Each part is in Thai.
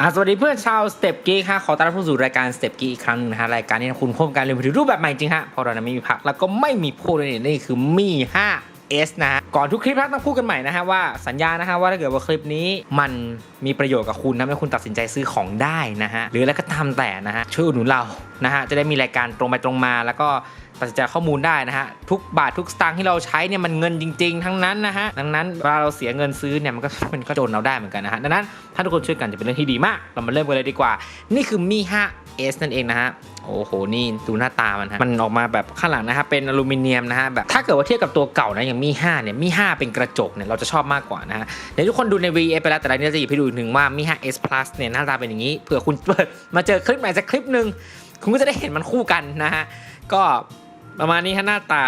อะสวัสดีเพื่อนชาวสเต็ปกีค่ะขอต้อนรับเข้าสู่รายการสเต็ปกีอีกครั้งหนึงนะฮะรายการนี้คุณพบการเรียนมือถือรูปแบบใหม่จริงฮะเพราะเราไม่มีพักแล้วก็ไม่มีพูดเลยนี่คือมี 5S นะฮะก่อนทุกคลิปนะต้องพูดกันใหม่นะฮะว่าสัญญานะฮะว่าถ้าเกิดว่าคลิปนี้มันมีประโยชน์กับคุณนะให้คุณตัดสินใจซื้อของได้นะฮะหรืออะไรก็ตามแต่นะฮะช่วยอุดหนุนเรานะฮะจะได้มีรายการตรงไปตรงมาแล้วก็ ตัดสินใจข้อมูลได้นะฮะ ทุกบาททุกสตางค์ที่เราใช้เนี่ยมันเงินจริง ๆ ทั้งนั้นนะฮะ ดังนั้นเวลาเราเสียเงินซื้อเนี่ยมันก็มันก็โดนเราได้เหมือนกันนะฮะ ดังนั้นถ้าทุกคนช่วยกันจะเป็นเรื่องที่ดีมาก เรามาเริ่มกันเลยดีกว่า นี่คือมี 5S นั่นเองนะฮะโอ้โห นี่ดูหน้าตามันฮะ มันออกมาแบบข้างหลังนะฮะ เป็นอลูมิเนียมนะฮะ แบบ ถ้าเกิดว่าเทียบกับตัวเก่านะ อย่างมี 5 เนี่ย มี 5 เป็นกระจกเนี่ย เราจะชอบมากกว่านะฮะ เดี๋ยวทุกคนดูใน VS ไปแล้ว แต่ละนี้จะหยิบให้ดูอีกหนึ่งว่ามี 5S Plus เนี่ย หน้าตาเป็นอย่างนี้ เผื่อคุณมาเจอคลิปไหนสักคลิปหนึ่ง คุณก็จะได้เห็นมันคู่กันนะฮะ ก็ ประมาณนี้ฮะหน้าตา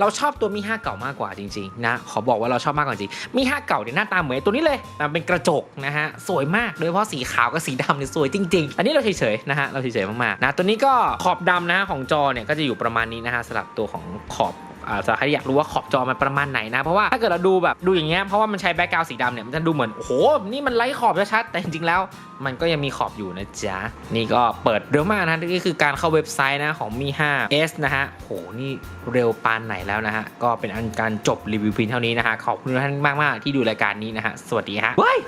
เราชอบตัวมี5เก่ามากกว่าจริงๆนะขอบอกว่าเราชอบมากกว่าจริงมี5เก่าเนี่ยหน้าตาเหมือนตัวนี้เลยนะเป็นกระจกนะฮะสวยมากโดยเฉพาะสีขาวกับสีดำเนี่ยสวยจริง ๆ อันนี้เราเฉยๆนะฮะเราเฉยๆมากๆนะตัวนี้ก็ขอบดำนะฮะของจอเนี่ยก็จะอยู่ประมาณนี้นะฮะสลับตัวของขอบ สำหรับใครอยากรู้ว่าขอบจอมันประมาณไหนนะ เพราะว่าถ้าเกิดเราดูแบบดูอย่างเงี้ยเพราะว่ามันใช้แบ็กกราวสีดำเนี่ยมันจะดูเหมือนโอ้โหนี่มันไร้ขอบชัดแต่จริงๆแล้ว มันก็ยังมีขอบอยู่นะจ๊ะนี่ก็เปิดเร็วมากนะนี่คือการเข้าเว็บไซต์นะของมี 5S นะฮะโหนี่เร็วปานไหนแล้วนะฮะก็เป็นอันการจบรีวิวพียงเท่านี้นะฮะขอบคุณทุกท่านมากๆที่ดูรายการนี้นะฮะสวัสดีฮะเฮ้ย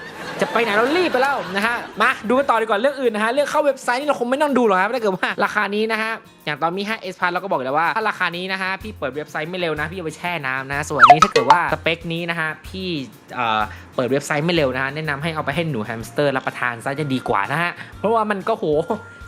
จะไปไหนเรารีบไปแล้วนะฮะมาดูกันต่อดีกว่าเรื่องอื่นนะฮะเรื่องเข้าเว็บไซต์นี่เราคงไม่ต้องดูหรอกครับถ้าเกิดว่าราคานี้นะฮะอย่างตอนมี 5S Plus เราก็บอกแล้วว่าถ้าราคานี้นะฮะพี่เปิดเว็บไซต์ไม่เร็วนะพี่เอาไปแช่น้ำนะส่วนนี้ถ้าเกิดว่าสเปคนี้นะฮะพี่เอ่อเปิดเว็บไซต์ไม่เร็วนะฮะแนะนำให้เอาไปให้หนูแฮมสเตอร์รับประทานซะจะดีกว่านะฮะเพราะว่ามันก็โห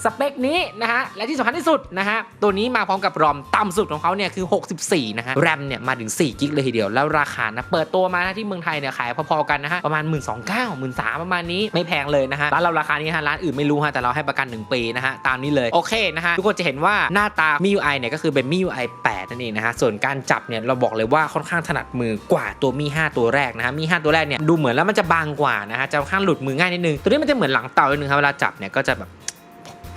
สเปคนี้นะฮะ และที่สำคัญที่สุดนะฮะ ตัวนี้มาพร้อมกับรอมต่ำสุดของเขาเนี่ยคือ 64 นะฮะ แรมเนี่ยมาถึง 4 กิกเลยทีเดียว แล้วราคานะ เปิดตัวมานะที่เมืองไทยเนี่ยขายพอๆกันนะฮะ ประมาณ 1 2 9 0 0 0 1 3ประมาณนี้ไม่แพงเลยนะฮะ ร้านเราราคานี้ฮะ ร้านอื่นไม่รู้ฮะ แต่เราให้ประกัน 1 ปีนะฮะ ตามนี้เลย โอเคนะฮะ ทุกคนจะเห็นว่าหน้าตา MIUI เนี่ยก็คือเป็น MIUI 8 นั่นเองนะฮะ ส่วนการจับเนี่ยเราบอกเลยว่าค่อนข้างถนัดมือกว่าตัวมี5ตัวแรกนะฮะมี5ตัวแรกเนี่ยดูเหมือนแล้วมันจะบางกว่านะฮะจะค่อนข้างหลุดมือง่ายนิดนึงตัวนี้มันจะเหมือนหลังเต่านิดนึงครับเวลาจับเนี่ยก็จะแบบ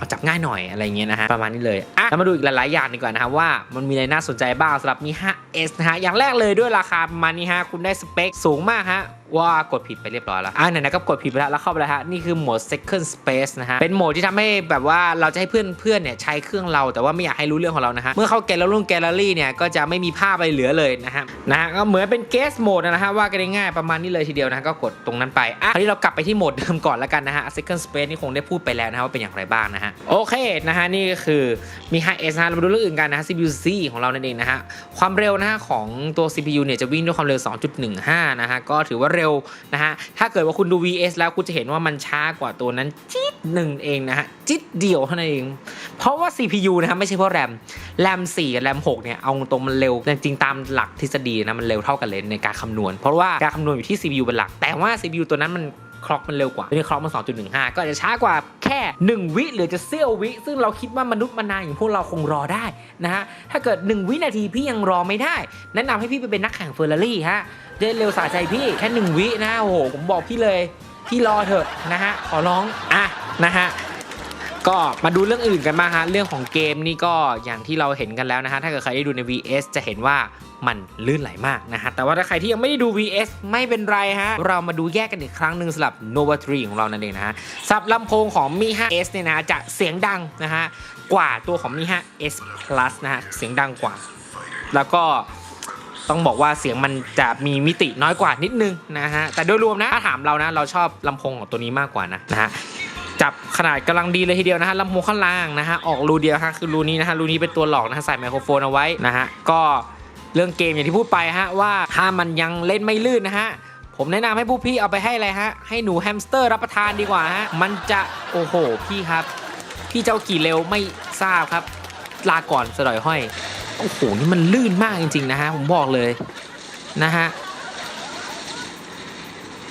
เอาจับง่ายหน่อยอะไรเงี้ยนะฮะประมาณนี้เลยอะเรามาดูอีกหลายๆอย่างดีกว่านะครับว่ามันมีอะไรน่าสนใจบ้างสำหรับมี 5S นะฮะอย่างแรกเลยด้วยราคาประมาณนี้ฮะคุณได้สเปคสูงมากฮะ ว่ากดผิดไปเรียบร้อยแล้ว อะไหนๆก็กดผิดไปแล้วแล้วเข้าไปแล้วฮะ นี่คือโหมด second space นะฮะ เป็นโหมดที่ทำให้แบบว่าเราจะให้เพื่อนเพื่อนเนี่ยใช้เครื่องเราแต่ว่าไม่อยากให้รู้เรื่องของเรานะฮะ เมื่อเข้าแกลเลอรี่แกลเลอรี่เนี่ยก็จะไม่มีภาพอะไรเหลือเลยนะฮะ นะฮะก็เหมือนเป็น guest mode นะฮะว่ากันง่ายๆประมาณนี้เลยทีเดียวนะะก็กดตรงนั้นไป อะคราวนี้เรากลับไปที่โหมดเดิมก่อนแล้วกันนะฮะ second space นี่คงได้พูดไปแล้วนะฮะว่าเป็นอย่างไรบ้างนะฮะ โอเคนะฮะนี่ก็คือมี 5S นะฮะเรามาดูเรื่องอื่นกันนะฮะ CPU C ของเรานั่นเองนะฮะความเร็วนะฮะของตัว CPU เนี่ยจะวิ่งด้วยความเร็ว 2.15 นะฮะก็ถือว่าเร็วนะฮะ ถ้าเกิดว่าคุณดู VS แล้วคุณจะเห็นว่ามันช้ากว่าตัวนั้นจิดหนึ่งเองนะฮะ จิดเดียวเท่านั้นเอง เพราะว่า CPU นะฮะไม่ใช่เพราะแรมแรม4กับแรม6เนี่ยเอาตรงมันเร็วแต่จริงๆตามหลักทฤษฎีนะมันเร็วเท่ากันเลยในการคำนวณ เพราะว่าการคำนวณอยู่ที่ CPU เป็นหลัก แต่ว่า CPU ตัวนั้นมัน คล็อกมันเร็วกว่าตัวนี้คล็อกมัน 2.15 ก็อาจจะช้ากว่าแค่ 1 วิหรือจะเสี้ยววิ ซึ่งเราคิดว่ามนุษย์มานานอย่างพวกเราคงรอได้นะฮะถ้าเกิด 1 วินาทีพี่ยังรอไม่ได้ แนะนำให้พี่ไปเป็นนักแข่งเฟอร์รารี่ฮะจะเร็วสาใจพี่แค่ 1 วินะโอ้โหผมบอกพี่เลยพี่รอเถอะนะฮะขอร้องอะนะฮะ ก็มาดูเรื่องอื่นกันบ้างฮะเรื่องของเกมนี่ก็อย่างที่เราเห็นกันแล้วนะฮะถ้าเกิดใครได้ดูใน VS จะเห็นว่ามันลื่นไหลมากนะฮะแต่ว่าถ้าใครที่ยังไม่ได้ดู VS ไม่เป็นไรฮะเรามาดูแยกกันอีกครั้งหนึ่งสำหรับ Nova 3 ของเรานั่นเองนะฮะสำหรับลำโพงของ Mi 5S เนี่ยนะจะเสียงดังนะฮะกว่าตัวของ Mi 5S Plus นะฮะเสียงดังกว่า แล้วก็ต้องบอกว่าเสียงมันจะมีมิติน้อยกว่านิดนึงนะฮะแต่โดยรวมนะถ้าถามเรานะเราชอบลำโพงของตัวนี้มากกว่านะนะฮะ จับขนาดกำลังดีเลยทีเดียวนะฮะลำโพงข้างล่างนะฮะออกรูเดียวฮะคือรูนี้นะฮะรูนี้เป็นตัวหลอกนะฮะใส่ไมโครโฟนเอาไว้นะฮะก็เรื่องเกมอย่างที่พูดไปฮะว่าถ้ามันยังเล่นไม่ลื่นนะฮะผมแนะนำให้ผู้พี่เอาไปให้อะไรฮะ ให้หนูแฮมสเตอร์รับประทานดีกว่าฮะ มันจะโอ้โห พี่ครับ พี่เจ้ากี่เร็วไม่ทราบครับ ลาก่อนสะดอยห้อย โอ้โห นี่มันลื่นมากจริง ๆ นะฮะ ผมบอกเลยนะฮะ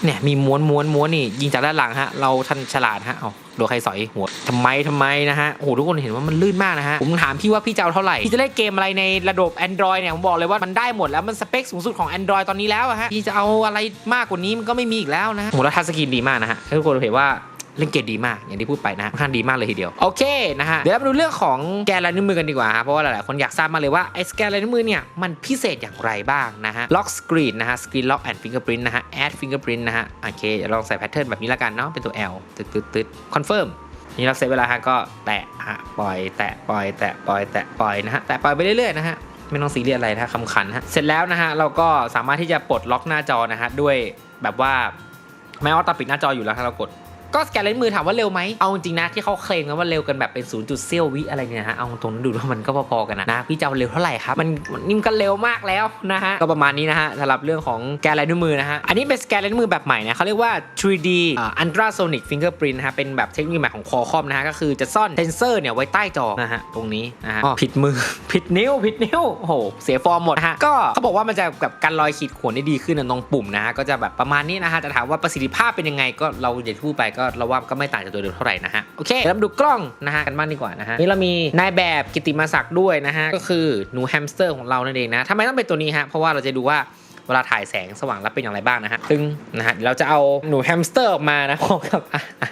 เนี่ยมีม้วนม้วนม้วนนี่ ยิงจากด้านหลังฮะ เราทันฉลาดฮะเอา โดนใครสอยหัวทำไมทำไมนะฮะโอ้โหทุกคนเห็นว่ามันลื่นมากนะฮะผมถามพี่ว่าพี่จะเอาเท่าไหร่พี่จะเล่นเกมอะไรในระบบ Android เนี่ยผมบอกเลยว่ามันได้หมดแล้วมันสเปคสูงสุดของ Android ตอนนี้แล้วอะฮะพี่จะเอาอะไรมากกว่านี้มันก็ไม่มีอีกแล้วนะฮะโอ้โหแล้วทัชสกรีนดีมากนะฮะทุกคนเห็นว่า เล่นเกมดีมากอย่างที่พูดไปนะค่อนข้างดีมากเลยทีเดียวโอเคนะฮะเดี๋ยวเรามาดูเรื่องของแกนลายนิ้วมือกันดีกว่าฮะเพราะว่าหลายๆคนอยากทราบมาเลยว่าไอ้แกนลายนิ้วมือเนี่ยมันพิเศษอย่างไรบ้างนะฮะล็อกสกรีนนะฮะสกรีนล็อกแอนด์ฟิงเกอร์ปรินต์นะฮะแอดฟิงเกอร์ปรินต์นะฮะโอเคเดี๋ยวลองใส่แพทเทิร์นแบบนี้ละกันเนาะเป็นตัว L ตึ๊ดตึ๊ดตึ๊ดคอนเฟิร์มนี่เราเซตเวลาฮะก็แตะฮะปล่อยแตะปล่อยแตะปล่อยแตะปล่อยนะฮะแตะปล่อยไปเรื่อยๆนะฮะไม่ต้องซีเรียสอะไรนะคำขันฮะเสร็จแล้วนะฮะเราก็สามารถที่จะปลดล็อกหน้าจอนะฮะด้วยแบบว่าแม้ว่าตาปิดหน้าจออยู่แล้วถ้าเรากด ก็สแกนเลนส์มือถามว่าเร็วไหมเอาจริงๆนะที่เขาเคลมกันว่าเร็วกันแบบเป็น 0. เซี่ยววิอะไรเนี่ยนะฮะเอาตรงนั้นดูแล้วมันก็พอๆกันนะนะพี่จะเอาเร็วเท่าไหร่ครับมันมันนี่มันก็เร็วมากแล้วนะฮะก็ประมาณนี้นะฮะสำหรับเรื่องของแกนลายนิ้วมือนะฮะอันนี้เป็นสแกนลายนิ้วมือแบบใหม่นะเขาเรียกว่า 3D อ่า ultrasonic fingerprint นะฮะเป็นแบบเทคโนโลยีใหม่ของคอคอมนะฮะก็คือจะซ่อนเซนเซอร์เนี่ยไว้ใต้จอนะฮะตรงนี้นะฮะอ๋อผิดมือผิดนิ้วผิดนิ้วโอ้โหเสียฟอร์มหมดนะฮะก็เขาบอกว่ามันจะแบบกันรอยขีดข่วนได้ดีขึ้นนะตรงปุ่มนะฮะก็จะแบบประมาณนี้นะฮะแต่ถามว่าประสิทธิภาพเป็นยังไงก็เราอย่าพูดไปก็เราว่าก็ไม่ต่างจากตัวเดิมเท่าไหร่นะฮะโอเคเดี๋ยวเรามาดูกล้องนะฮะกันบ้างดีกว่านะฮะนี่เรามีนายแบบกิตติมาศักดิ์ด้วยนะฮะก็คือหนูแฮมสเตอร์ของเรานั่นเองนะทำไมต้องเป็นตัวนี้ฮะเพราะว่าเราจะดูว่าเวลาถ่ายแสงสว่างแล้วเป็นอย่างไรบ้างนะฮะซึ่งนะฮะเดี๋ยวเราจะเอาหนูแฮมสเตอร์ออกมานะพร้อมกับอะอะ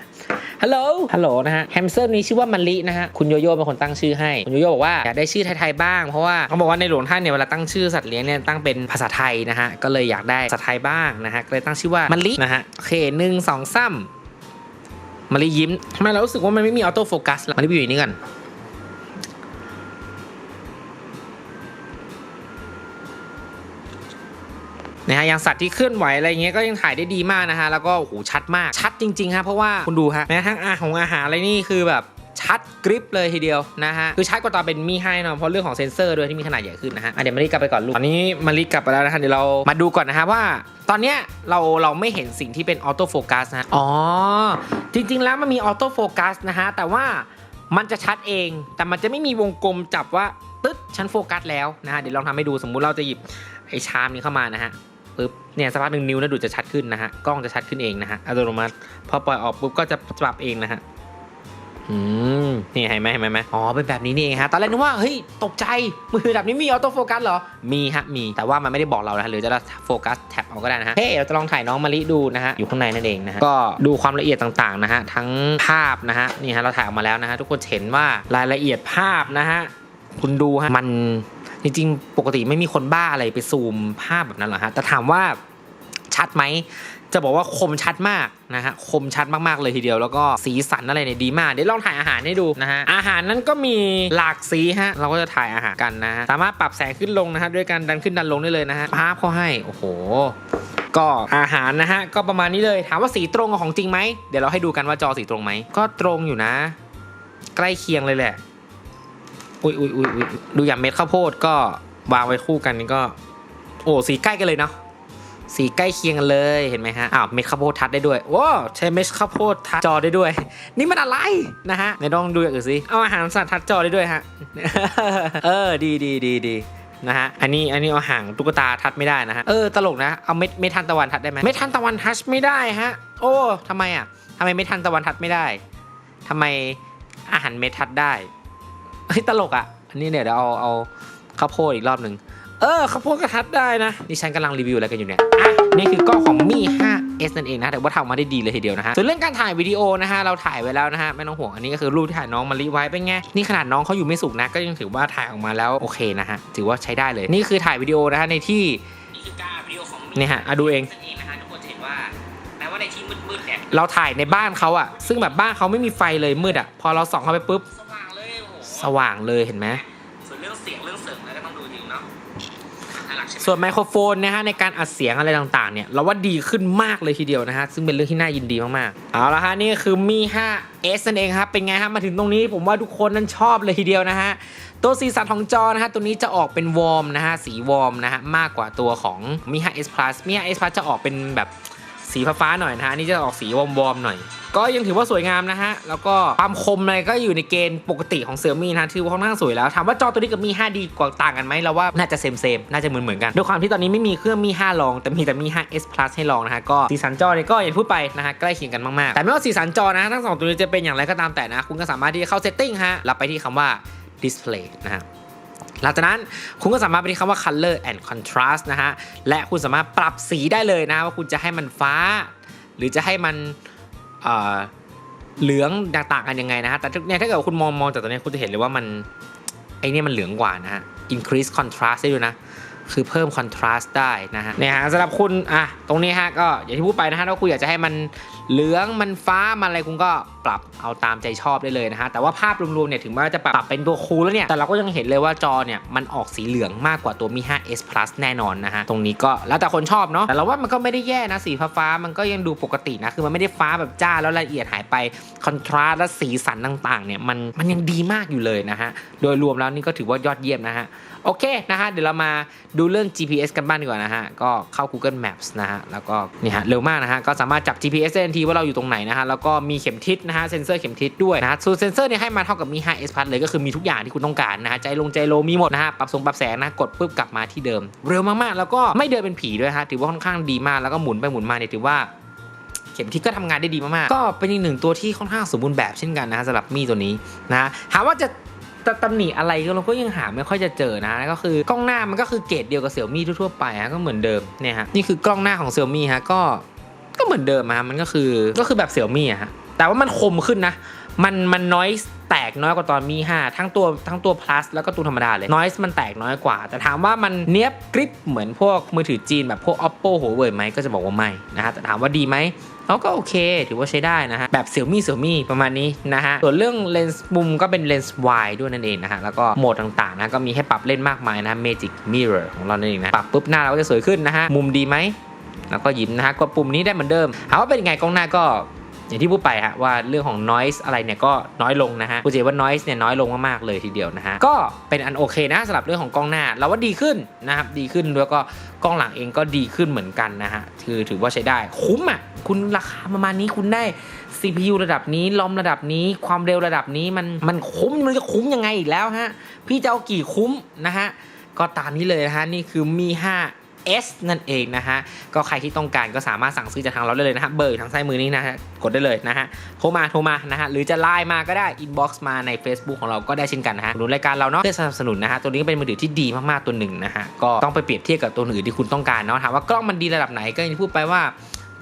ฮัลโหล ฮัลโหลนะฮะ แฮมสเตอร์นี้ชื่อว่ามันลินะฮะ คุณโยโย่เป็นคนตั้งชื่อให้ คุณโยโย่บอกว่าอยากได้ชื่อไทยๆบ้าง เพราะว่าเขาบอกว่าในหลวงท่านเนี่ยเวลาตั้งชื่อสัตว์เลี้ยงเนี่ยตั้งเป็นภาษาไทยนะฮะ ก็เลยอยากได้ภาษาไทยบ้างนะฮะ ก็เลยตั้งชื่อว่ามันลินะฮะ โอเคหนึ่งสองซ้ำมั นลิยิ้มทำไมเรารู้สึกว่ามันไม่มีออโต้โฟกัสล่ะมันลิไปอยู่นี่กันนะฮะอย่างสัตว์ที่เคลื่อนไหวอะไรเงี้ยก็ยังถ่ายได้ดีมากนะฮะแล้วก็โอ้โหชัดมากชัดจริงๆฮะเพราะว่าคุณดูฮะแม้กระทั่งอาของอาหารอะไรนี่คือแบบ ชัดกริปเลยทีเดียวนะฮะคือชัดกว่าตอนเป็นมีให้เนาะเพราะเรื่องของเซนเซอร์ด้วยที่มีขนาดใหญ่ขึ้นนะฮะอะเดี๋ยวมารีกลับไปก่อนลูกตอนนี้มารีกลับไปแล้วนะฮะเดี๋ยวเรามาดูก่อนนะฮะว่า ตอนเนี้ยเราเราไม่เห็นสิ่งที่เป็นออโต้โฟกัสนะอ๋อจริง ๆ แล้วมันมีออโต้โฟกัสนะฮะแต่ว่ามันจะชัดเอง แต่มันจะไม่มีวงกลมจับว่าตึ๊ดฉันโฟกัสแล้วนะฮะเดี๋ยวลองทำให้ดูสมมุติเราจะหยิบไอ้ชามนี้เข้ามานะฮะปุ๊บเนี่ยสักพักหนึ่งนิ้วนะดูจะชัดขึ้นนะฮะกล้องจะชัดขึ้นเองนะฮะอัตโนมัติพอปล่อยออกปุ๊บก็จะปรับเองนะฮะ อืมนี่เห็นไหมเห็นไหมไหมอ๋อเป็นแบบนี้นี่เองฮะตอนแรกนึกว่าเฮ้ยตกใจมือแบบนี้มีออโต้โฟกัสเหรอมีฮะมีแต่ว่ามันไม่ได้บอกเรานะฮะหรือจะโฟกัสแท็บเอาก็ได้นะฮะเฮ้ยเราจะลองถ่ายน้องมะลิดูนะฮะอยู่ข้างในนั่นเองนะฮะก็ดูความละเอียดต่างๆนะฮะทั้งภาพนะฮะนี่ฮะเราถ่ายออกมาแล้วนะฮะทุกคนเห็นว่ารายละเอียดภาพนะฮะคุณดูฮะมันจริงๆ ปกติไม่มีคนบ้าอะไรไปซูมภาพแบบนั้นหรอฮะแต่ถามว่าชัดไหม จะบอกว่าคมชัดมากนะฮะคมชัดมากๆเลยทีเดียว แล้วก็สีสันอะไรเนี่ยดีมาก เดี๋ยวลองถ่ายอาหารให้ดูนะฮะอาหารนั้นก็มีหลากสีฮะเราก็จะถ่ายอาหารกันนะะสามารถปรับแสงขึ้นลงนะฮะด้วยการดันขึ้นดันลงได้เลยนะฮะภาพเขาให้โอ้โหก็อาหารนะฮะก็ประมาณนี้เลย ถามว่าสีตรงกับของจริงไหมเดี๋ยวเราให้ดูกันว่าจอสีตรงไหมก็ตรงอยู่นะ ใกล้เคียงเลยแหละอุ้ยอุ้ยอุ้ยอุ้ยดูอย่างเม็ดข้าวโพดก็วางไว้คู่กันนี่ก็ โอ้สีใกล้กันเลยเนาะ สีใกล้เคียงกันเลยเห็นไหมฮะอ้าวเม็ดข้าวโพดทัดได้ด้วยว้าวใช้เม็ดข้าวโพดทัดจอได้ด้วย นี่มันอะไรนะฮะในลองดูอย่างอื่นสิเอาอาหารสัตว์ทัดจอได้ด้วยฮะเออดีดีดีดีนะฮะ อันนี้ อันนี้เอาหางตุ๊กตาทัดไม่ได้นะฮะ เออ ตลกนะ เอาเม็ดเม็ดทันตะวันทัดได้ไหมเม็ดทันตะวันทัชไม่ได้ฮะ โอ้ทำไมอะทำไมเม็ดทันตะวันทัดไม่ได้ทำไมอาหารเม็ดทัดได้ เฮ้ย ตลกอะ อันนี้เนี่ยเดี๋ยวเอา เอาข้าวโพดอีกรอบหนึ่ง เออข้าวโพดกระทัดได้นะนี่ฉันกำลังรีวิวอะไรกันอยู่เนี่ยอะนี่คือกล้องของมี่ 5S นั่นเองนะแต่ว่าทำออกมาได้ดีเลยทีเดียวนะฮะส่วนเรื่องการถ่ายวิดีโอนะฮะเราถ่ายไว้แล้วนะฮะไม่ต้องห่วงอันนี้ก็คือรูปที่ถ่ายน้องมารีไว้เป็นไงนี่ขนาดน้องเขาอยู่ไม่สุกนะก็ยังถือว่าถ่ายออกมาแล้วโอเคนะฮะถือว่าใช้ได้เลยนี่คือถ่ายวิดีโอนะฮะในที่นี่คือการวิดีโอของนี่ฮะอะดูเอง นั่นเองนะฮะทุกคนเห็นว่าแม้ว่าในที่มืดๆเนี่ยเราถ่ายในบ้านเขาอะซึ่งแบบบ้านเขาไม่มีไฟเลยมืดอะพอเราส่องเข้าไปปุ๊บ สว่างเลยโอ้โหสว่างเลยเห็นไหม ส่วนไมโครโฟนนะฮะในการอัดเสียงอะไรต่างๆเนี่ยเราว่าดีขึ้นมากเลยทีเดียวนะฮะซึ่งเป็นเรื่องที่น่ายินดีมากๆเอาละฮะนี่คือมี 5S นั่นเองครับเป็นไงฮะมาถึงตรงนี้ผมว่าทุกคนนั้นชอบเลยทีเดียวนะฮะตัวสีสันของจอนะฮะตัวนี้จะออกเป็นวอร์มนะฮะสีวอร์มนะฮะมากกว่าตัวของมี 5S Plus มี 5S Plus จะออกเป็นแบบ สีฟ้าๆหน่อยนะฮะนี่จะออกสีวอมๆหน่อย ก็ยังถือว่าสวยงามนะฮะ แล้วก็ความคมอะไรก็อยู่ในเกณฑ์ปกติของเซี่ยมี่นะถือว่าค่อนข้างสวยแล้วถามว่าจอตัวนี้กับมี 5D กว่าต่างกันไหมเราว่าน่าจะเซมเซมน่าจะเหมือนเหมือนกันด้วยความที่ตอนนี้ไม่มีเครื่องมี5ลอง แต่มีแต่มี 5S Plus ให้ลองนะฮะก็สีสันจอเนี่ยก็อย่างพูดไปนะฮะใกล้เคียงกันมากๆแต่ไม่ว่าสีสันจอนะทั้งสองตัวนี้จะเป็นอย่างไรก็ตามแต่นะ คุณก็สามารถที่จะเข้า setting ฮะแล้วไปที่คำว่า display นะฮะ หลังจากนั้นคุณก็สามารถไปที่คำว่า color and contrast นะฮะ และคุณสามารถปรับสีได้เลยนะว่าคุณจะให้มันฟ้า หรือจะให้มันเเหลืองต่างกันยังไงนะฮะ แต่เนี่ยถ้าเกิดคุณมองมองจากตัวเนี้คุณจะเห็นเลยว่ามันไอเนี่ยมันเหลืองกว่านะฮะ increase contrast ได้ด้วยนะ คือเพิ่ม contrast ได้นะฮะ เนี่ยฮะสำหรับคุณ อะ ตรงนี้ฮะก็อย่างที่พูดไปนะฮะถ้าคุณอยากจะให้มัน เหลืองมันฟ้ามันอะไรคุณก็ปรับเอาตามใจชอบได้เลยนะฮะแต่ว่าภาพรวมๆเนี่ยถึงแม้ว่าจะปรับเป็นตัวคูลแล้วเนี่ยแต่เราก็ยังเห็นเลยว่าจอเนี่ยมันออกสีเหลืองมากกว่าตัวมี 5s plus แน่นอนนะฮะตรงนี้ก็แล้วแต่คนชอบเนาะแต่เราว่ามันก็ไม่ได้แย่นะสีฟ้าๆมันก็ยังดูปกตินะคือมันไม่ได้ฟ้าแบบจ้าแล้วละเอียดหายไปคอนทราสต์และสีสันต่างๆเนี่ยมันมันยังดีมากอยู่เลยนะฮะโดยรวมแล้วนี่ก็ถือว่ายอดเยี่ยมนะฮะโอเคนะฮะเดี๋ยวเรามาดูเรื่อง GPS กันบ้างดีกว่านะฮะก็เข้า Google Maps นะฮะแล้วก็นี่ฮะเร็วมากนะฮะก็สามารถจับ GPS ได้ทันทีว่าเราอยู่ตรงไหนนะฮะแล้วก็มีเข็มทิศนะฮะเซ็นเซอร์เข็มทิศด้วยนะฮะส่วนเซ็นเซอร์เนี่ยให้มาเท่ากับมี 5S Plus เลยก็คือมีทุกอย่างที่คุณต้องการนะฮะใจลงใจโลมีหมดนะฮะปรับทรงปรับแสงนะกดปุ๊บกลับมาที่เดิม เร็วมากๆ แล้วก็ไม่เดินเป็นผีด้วยฮะถือว่าค่อนข้างดีมากแล้วก็หมุนไปหมุนมาเนี่ยถือว่าเข็มทิศก็ทำงานได้ดีมากๆ ก็เป็นอีกหนึ่งตัวที่ค่อนข้างสมบูรณ์แบบเช่นกันนะฮะสำหรับมีตัวนี้นะฮะถามว่าจะจะตำหนิอะไรก็เราก็ยังหาไม่ค่อยจะเจอนะก็คือกล้องหน้ามันก็คือเกรดเดียวกับเสี่ยมี่ทั่วๆไปฮะก็เหมือนเดิมเนี่ยฮะนี่คือกล้องหน้าของเสี่ยมี่ฮะก็ ก็เหมือนเดิมฮะมันก็คือก็คือแบบเสี่ยมี่อะฮะแต่ว่ามันคมขึ้นนะ มันมันน้อยแตกน้อยกว่าตอนมี 5 ทั้งตัวทั้งตัว plus แล้วก็ตัวธรรมดาเลยน้อยมันแตกน้อยกว่า แต่ถามว่ามันเนี้ยบกริปเหมือนพวกมือถือจีนแบบพวก oppo huawei ไหมก็จะบอกว่าไม่นะฮะแต่ถามว่าดีไหมเขาก็โอเค ถือว่าใช้ได้นะฮะ แบบเสี่ยมี่เสี่ยมี่ประมาณนี้นะฮะ ส่วนเรื่องเลนส์มุมก็เป็นเลนส์วายด้วยนั่นเองนะฮะ แล้วก็โหมดต่างๆนะ ก็มีให้ปรับเล่นมากมายนะ Magic Mirror ของเรานั่นเองนะ ปรับปุ๊บหน้าเราก็จะสวยขึ้นนะฮะ มุมดีไหม แล้วก็ยิ้มนะฮะกดปุ่มนี้ได้เหมือนเดิมถามว่าเป็นยังไงกล้องหน้าก็อย่างที่พูดไปฮะว่าเรื่องของ noise อะไรเนี่ยก็น้อยลงนะฮะกูจะเห็นว่า noise เนี่ยน้อยลงมากๆเลยทีเดียวนะฮะก็เป็นอันโอเคนะสำหรับเรื่องของกล้องหน้า เราว่าดีขึ้นนะครับดีขึ้นแล้วก็กล้องหลังเองก็ดีขึ้นเหมือนกันนะฮะคือถือว่าใช้ได้คุ้มอะคุณราคาประมาณนี้คุณได้ CPU ระดับนี้ลอมระดับนี้ ความเร็วระดับนี้มันมันคุ้มมันจะคุ้มยังไงอีกแล้วฮะพี่จะเอากี่คุ้มนะฮะก็ตามนี้เลยนะฮะนี่คือมี 5 S นั่นเองนะฮะ ก็ใครที่ต้องการก็สามารถสั่งซื้อจากทางเราได้เลยนะฮะ เบอร์ทางซ้ายมือนี้นะฮะ กดได้เลยนะฮะ โทรมา โทรมา นะฮะ หรือจะไลน์มาก็ได้ อินบ็อกซ์มาใน Facebook ของเราก็ได้เช่นกันนะฮะหนุนรายการเราเนาะ เพื่อสนับสนุนนะฮะ ตัวนี้ก็เป็นมือถือที่ดีมากๆตัวหนึ่งนะฮะ ก็ต้องไปเปรียบเทียบกับตัวอื่นที่คุณต้องการเนาะ ถามว่ากล้องมันดีระดับไหน ก็อย่างที่พูดไปว่า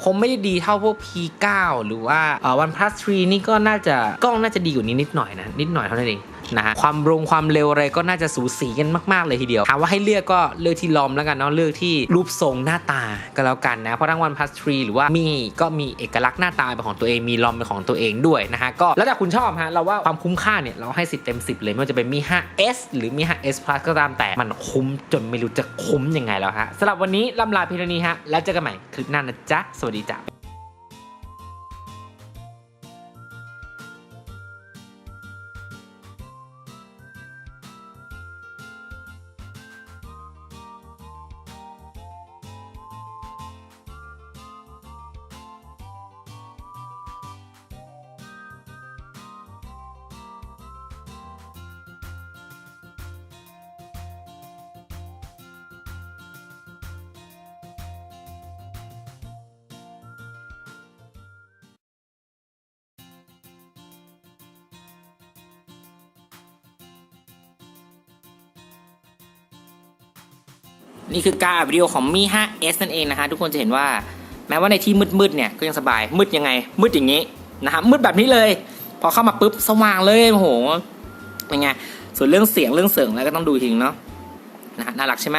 ผมไม่ได้ดีเท่าพวก P9 หรือว่าเอ่อ OnePlus 3นี่ก็น่าจะกล้องน่าจะดีกว่านี้นิดหน่อยนะ นิดหน่อยเท่านั้นเอง นะฮะความรงความเร็วอะไรก็น่าจะสูสีกันมาก ๆ เลยทีเดียวถามว่าให้เลือกก็เลือกที่ลอมแล้วกันเนาะเลือกที่รูปทรงหน้าตาก็แล้วกันนะเพราะทั้ง OnePlus 3หรือว่ามีก็มีเอกลักษณ์หน้าตาเป็นของตัวเองมีลอมเป็นของตัวเองด้วยนะฮะก็แล้วแต่คุณชอบฮะเราว่าความคุ้มค่าเนี่ยเราให้10เต็ม10เลยไม่ว่าจะเป็นมี 5S หรือมี 5S Plus ก็ตามแต่มันคุ้มจนไม่รู้จะคุ้มยังไงแล้วฮะสำหรับวันนี้ลำลาเพียงเท่านี้ฮะแล้วเจอกันใหม่คลิปหน้านะจ๊ะสวัสดีจ้ะ นี่คือการอัดวิดีโอของมี 5S นั่นเองนะฮะทุกคนจะเห็นว่าแม้ว่าในที่มืดๆเนี่ยก็ยังสบายมืดยังไง มืดอย่างนี้นะฮะมืดแบบนี้เลย พอเข้ามาปุ๊บสว่างเลยโอ้โหเป็นไงส่วนเรื่องเสียงเรื่องเสียงแล้วก็ต้องดูทิงเนาะนะฮะน่ารักใช่ไหม